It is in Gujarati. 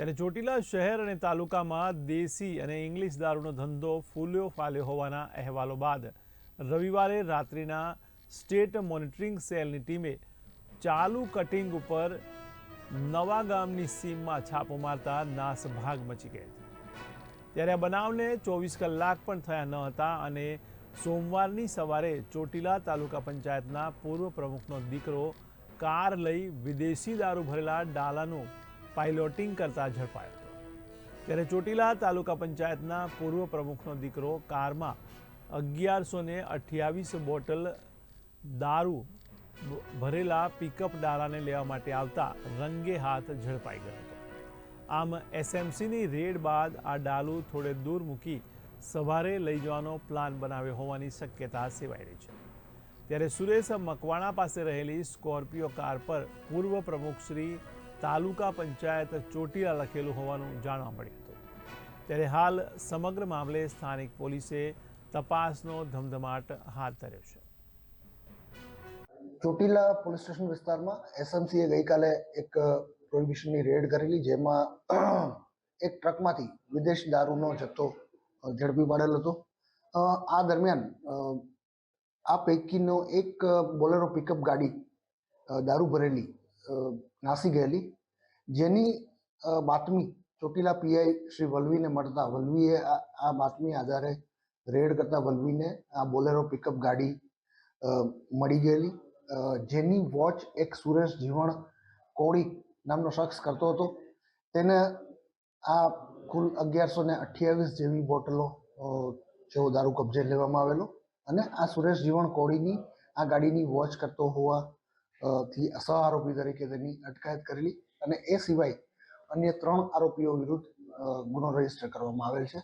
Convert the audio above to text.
ત્યારે ચોટીલા શહેર અને તાલુકામાં દેશી અને ઇંગ્લિશ દારૂનો ધંધો ફૂલ્યો ફાલ્યો હોવાના અહેવાલો બાદ રવિવારે રાત્રિના સ્ટેટ મોનિટરિંગ સેલની ટીમે ચાલુ કટિંગ ઉપર નવા ગામની સીમમાં છાપો મારતા નાસભાગ મચી ગઈ હતી ત્યારે આ બનાવને ચોવીસ કલાક પણ થયા ન હતા અને સોમવારની સવારે ચોટીલા તાલુકા પંચાયતના પૂર્વ પ્રમુખનો દીકરો કાર લઈ વિદેશી દારૂ ભરેલા ડાલાનું પાઇલોટિંગ કરતા ઝડપાયો હતો. ત્યારે ચોટીલા તાલુકા પંચાયતના પૂર્વ પ્રમુખનો દીકરો કારમાં અગિયારસો ને અઠ્યાવીસ બોટલ દારૂ ભરેલા પિકઅપ ડાલાને લેવા માટે આવતા રંગે હાથ ઝડપાઈ ગયો હતો. આમ એસએમસીની રેડ બાદ આ ડાલુ થોડે દૂર મૂકી સવારે લઈ જવાનો પ્લાન બનાવ્યો હોવાની શક્યતા સેવાઈ રહી છે. ત્યારે સુરેશ મકવાણા પાસે રહેલી સ્કોર્પિયો કાર પર પૂર્વ પ્રમુખ શ્રી તાલુકા પંચાયત ચોટીલા લખેલું હોવાનું જાણવા મળ્યું હતું. ત્યારે હાલ સમગ્ર મામલે સ્થાનિક પોલીસે તપાસનો ધમધમાટ હાથ ધર્યો છે. ચોટીલા પોલીસ સ્ટેશન વિસ્તારમાં એસએમસીએ ગઈકાલે એક પ્રોહિબિશનની રેડ કરેલી જેમાં એક ટ્રકમાંથી વિદેશ દારૂનો જથ્થો ઝડપી પાડેલ હતો. આ દરમિયાન આ પૈકીનો એક બોલેરો પિકઅપ ગાડી દારૂ ભરેલી નાસી ગયેલી. જેની બાતમી ચોટીલા પીઆઈ શ્રી વલવીને મળતા. વલવીએ આ બાતમી આધારે રેડ કરતા વલવીને આ બોલેરો પિકઅપ ગાડી મળી ગયેલી. જેની વોચ એક સુરેશ જીવણ કોળી નામનો શખ્સ કરતો હતો. તેને આ કુલ અગિયારસો ને અઠ્યાવીસ જેવી બોટલો જેવો દારૂ કબજે લેવામાં આવેલો. અને આ સુરેશ જીવણ કોળીની આ ગાડીની વોચ કરતો હોવા થી સહ આરોપી તરીકે તેની અટકાયત કરેલી અને એ સિવાય અન્ય ત્રણ આરોપીઓ વિરુદ્ધ ગુનો રજિસ્ટર કરવામાં આવેલ છે.